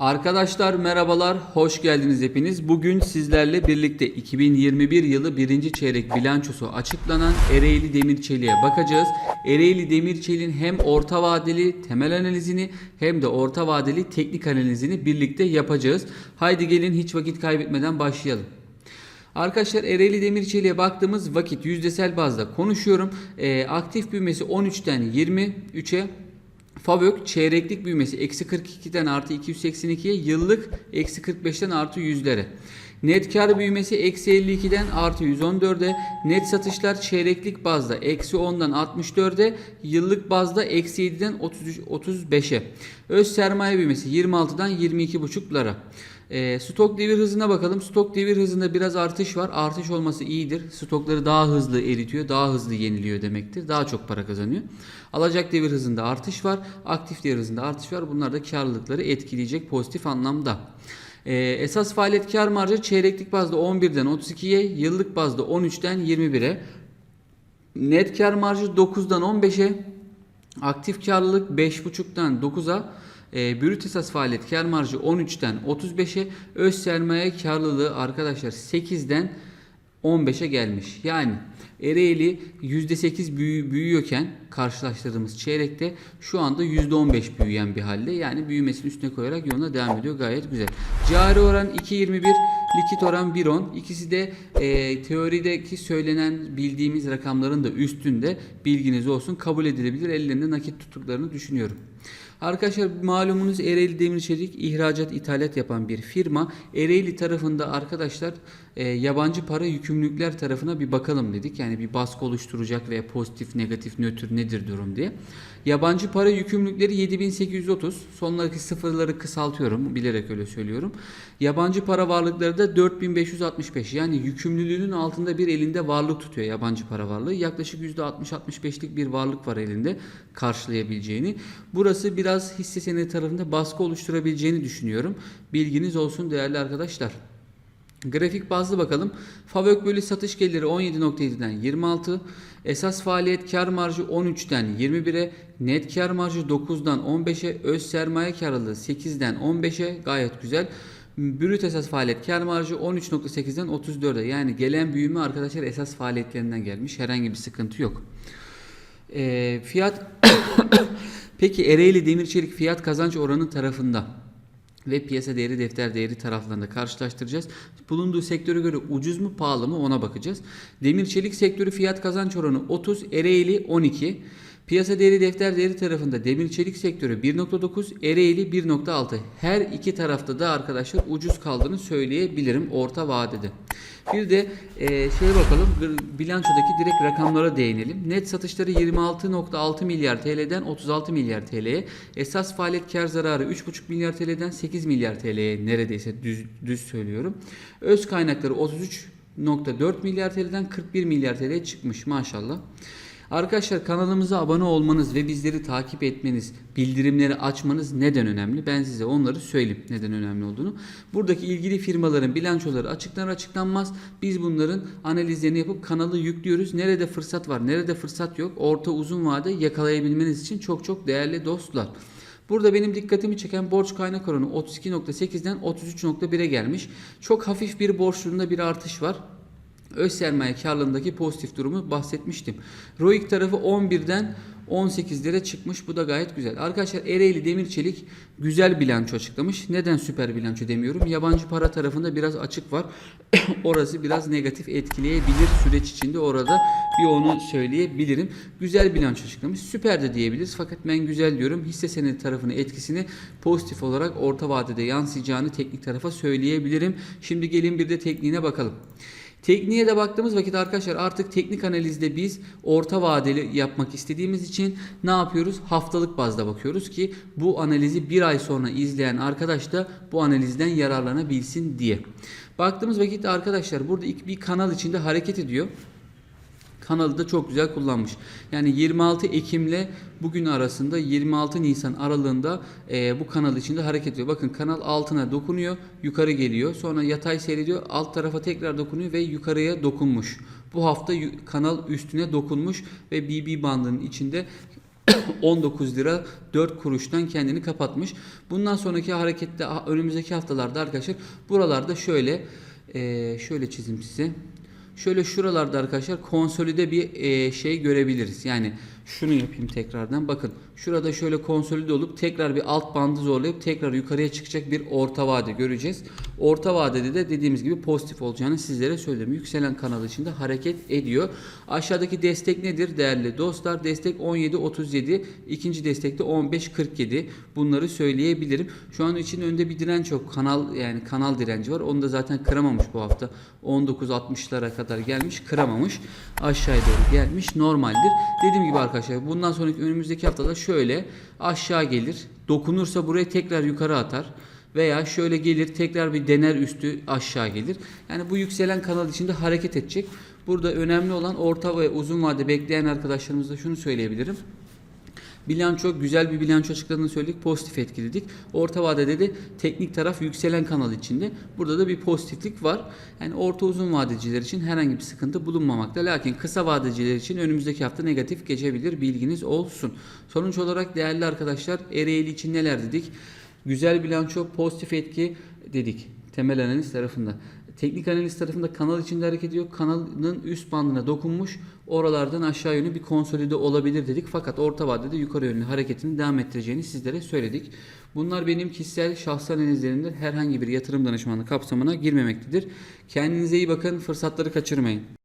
Arkadaşlar merhabalar, hoş geldiniz hepiniz. Bugün sizlerle birlikte 2021 yılı birinci çeyrek bilançosu açıklanan Ereğli Demirçelik'e bakacağız. Ereğli Demirçelik'in hem orta vadeli temel analizini hem de orta vadeli teknik analizini birlikte yapacağız. Haydi gelin hiç vakit kaybetmeden başlayalım. Arkadaşlar Ereğli Demirçelik'e baktığımız vakit yüzdesel bazda konuşuyorum. Ee, aktif büyümesi 13'ten 23'e Favök çeyreklik büyümesi eksi 42'den artı 282'ye yıllık eksi 45'ten artı 100'lere. Net kar büyümesi eksi 52'den artı 114'e. Net satışlar çeyreklik bazda eksi 10'dan 64'e. Yıllık bazda eksi 7'den 33 35'e. Öz sermaye büyümesi 26'dan 22,5'lara. E, stok devir hızına bakalım. Stok devir hızında biraz artış var. Artış olması iyidir. Stokları daha hızlı eritiyor, daha hızlı yeniliyor demektir. Daha çok para kazanıyor. Alacak devir hızında artış var. Aktif devir hızında artış var. Bunlar da karlılıkları etkileyecek pozitif anlamda. E, esas faaliyet kar marjı çeyreklik bazda 11'den 32'ye, yıllık bazda 13'ten 21'e. Net kar marjı 9'dan 15'e, aktif karlılık 5.5'tan 9'a, e, brüt esas faaliyet kar marjı 13'ten 35'e, öz sermaye karlılığı arkadaşlar 8'den 15'e gelmiş. Yani Ereğli %8 büyü, büyüyorken karşılaştırdığımız çeyrekte şu anda %15 büyüyen bir halde. Yani büyümesini üstüne koyarak yoluna devam ediyor. Gayet güzel. Cari oran 2.21, likit oran 1.10. İkisi de e, teorideki söylenen bildiğimiz rakamların da üstünde bilginiz olsun. Kabul edilebilir. Ellerinde nakit tuttuklarını düşünüyorum. Arkadaşlar malumunuz Ereğli Demirçelik ihracat ithalat yapan bir firma. Ereğli tarafında arkadaşlar e, yabancı para yükümlülükler tarafına bir bakalım dedik. Yani bir baskı oluşturacak veya pozitif, negatif, nötr nedir durum diye. Yabancı para yükümlülükleri 7830. Sonlardaki sıfırları kısaltıyorum. Bilerek öyle söylüyorum. Yabancı para varlıkları da 4565. Yani yükümlülüğünün altında bir elinde varlık tutuyor yabancı para varlığı. Yaklaşık %60-65'lik bir varlık var elinde karşılayabileceğini. Burası biraz hisse senedi tarafında baskı oluşturabileceğini düşünüyorum. Bilginiz olsun değerli arkadaşlar. Grafik bazlı bakalım. Favök bölü satış geliri 17.7'den 26. Esas faaliyet kar marjı 13'ten 21'e. Net kar marjı 9'dan 15'e. Öz sermaye karlılığı 8'den 15'e. Gayet güzel. Brüt esas faaliyet kar marjı 13.8'den 34'e. Yani gelen büyüme arkadaşlar esas faaliyetlerinden gelmiş. Herhangi bir sıkıntı yok. Ee, fiyat Peki Ereğli Demirçelik fiyat kazanç oranı tarafında ve piyasa değeri defter değeri taraflarında karşılaştıracağız. Bulunduğu sektöre göre ucuz mu pahalı mı ona bakacağız. Demir çelik sektörü fiyat kazanç oranı 30, Ereğli 12. Piyasa değeri defter değeri tarafında demir çelik sektörü 1.9, Ereğli 1.6. Her iki tarafta da arkadaşlar ucuz kaldığını söyleyebilirim orta vadede. Bir de e, şeye bakalım bilançodaki direkt rakamlara değinelim. Net satışları 26.6 milyar TL'den 36 milyar TL'ye. Esas faaliyet kar zararı 3.5 milyar TL'den 8 milyar TL'ye neredeyse düz, düz söylüyorum. Öz kaynakları 33.4 milyar TL'den 41 milyar TL'ye çıkmış maşallah. Arkadaşlar kanalımıza abone olmanız ve bizleri takip etmeniz, bildirimleri açmanız neden önemli? Ben size onları söyleyeyim neden önemli olduğunu. Buradaki ilgili firmaların bilançoları açıklanır açıklanmaz. Biz bunların analizlerini yapıp kanalı yüklüyoruz. Nerede fırsat var, nerede fırsat yok. Orta uzun vade yakalayabilmeniz için çok çok değerli dostlar. Burada benim dikkatimi çeken borç kaynak oranı 32.8'den 33.1'e gelmiş. Çok hafif bir borçluğunda bir artış var. Öz sermaye karlılığındaki pozitif durumu bahsetmiştim. ROIC tarafı 11'den 18'lere çıkmış. Bu da gayet güzel. Arkadaşlar Ereğli Demir Çelik güzel bilanço açıklamış. Neden süper bilanço demiyorum? Yabancı para tarafında biraz açık var. Orası biraz negatif etkileyebilir süreç içinde. Orada bir onu söyleyebilirim. Güzel bilanço açıklamış. Süper de diyebiliriz. Fakat ben güzel diyorum. Hisse senedi tarafının etkisini pozitif olarak orta vadede yansıyacağını teknik tarafa söyleyebilirim. Şimdi gelin bir de tekniğine bakalım. Tekniğe de baktığımız vakit arkadaşlar artık teknik analizde biz orta vadeli yapmak istediğimiz için ne yapıyoruz? Haftalık bazda bakıyoruz ki bu analizi bir ay sonra izleyen arkadaş da bu analizden yararlanabilsin diye. Baktığımız vakit arkadaşlar burada bir kanal içinde hareket ediyor kanalı da çok güzel kullanmış. Yani 26 Ekim'le bugün arasında 26 Nisan aralığında e, bu kanal içinde hareket ediyor. Bakın kanal altına dokunuyor, yukarı geliyor. Sonra yatay seyrediyor, alt tarafa tekrar dokunuyor ve yukarıya dokunmuş. Bu hafta kanal üstüne dokunmuş ve BB bandının içinde 19 lira 4 kuruştan kendini kapatmış. Bundan sonraki harekette önümüzdeki haftalarda arkadaşlar buralarda şöyle eee, şöyle çizeyim size. Şöyle şuralarda arkadaşlar konsolide bir eee, şey görebiliriz. Yani şunu yapayım tekrardan. Bakın şurada şöyle konsolide olup tekrar bir alt bandı zorlayıp tekrar yukarıya çıkacak bir orta vade göreceğiz. Orta vadede de dediğimiz gibi pozitif olacağını sizlere söyledim. Yükselen kanal içinde hareket ediyor. Aşağıdaki destek nedir değerli dostlar? Destek 17.37. ikinci destek de 15.47. Bunları söyleyebilirim. Şu an için önde bir direnç yok. Kanal yani kanal direnci var. Onu da zaten kıramamış bu hafta. 19.60'lara kadar gelmiş. Kıramamış. Aşağıya doğru gelmiş. Normaldir. Dediğim gibi arkadaşlar bundan sonraki önümüzdeki haftada şöyle aşağı gelir. Dokunursa buraya tekrar yukarı atar. Veya şöyle gelir tekrar bir dener üstü aşağı gelir. Yani bu yükselen kanal içinde hareket edecek. Burada önemli olan orta ve uzun vade bekleyen arkadaşlarımıza şunu söyleyebilirim. Bilanço güzel bir bilanço açıkladığını söyledik. Pozitif etkiledik. Orta vadede de teknik taraf yükselen kanal içinde. Burada da bir pozitiflik var. Yani orta uzun vadeciler için herhangi bir sıkıntı bulunmamakta. Lakin kısa vadeciler için önümüzdeki hafta negatif geçebilir. Bilginiz olsun. Sonuç olarak değerli arkadaşlar Ereğli için neler dedik? Güzel bilanço, pozitif etki dedik. Temel analiz tarafında. Teknik analiz tarafında kanal içinde hareket ediyor. Kanalın üst bandına dokunmuş. Oralardan aşağı yönlü bir konsolide olabilir dedik. Fakat orta vadede yukarı yönlü hareketini devam ettireceğini sizlere söyledik. Bunlar benim kişisel şahsi analizlerimdir. Herhangi bir yatırım danışmanlığı kapsamına girmemektedir. Kendinize iyi bakın. Fırsatları kaçırmayın.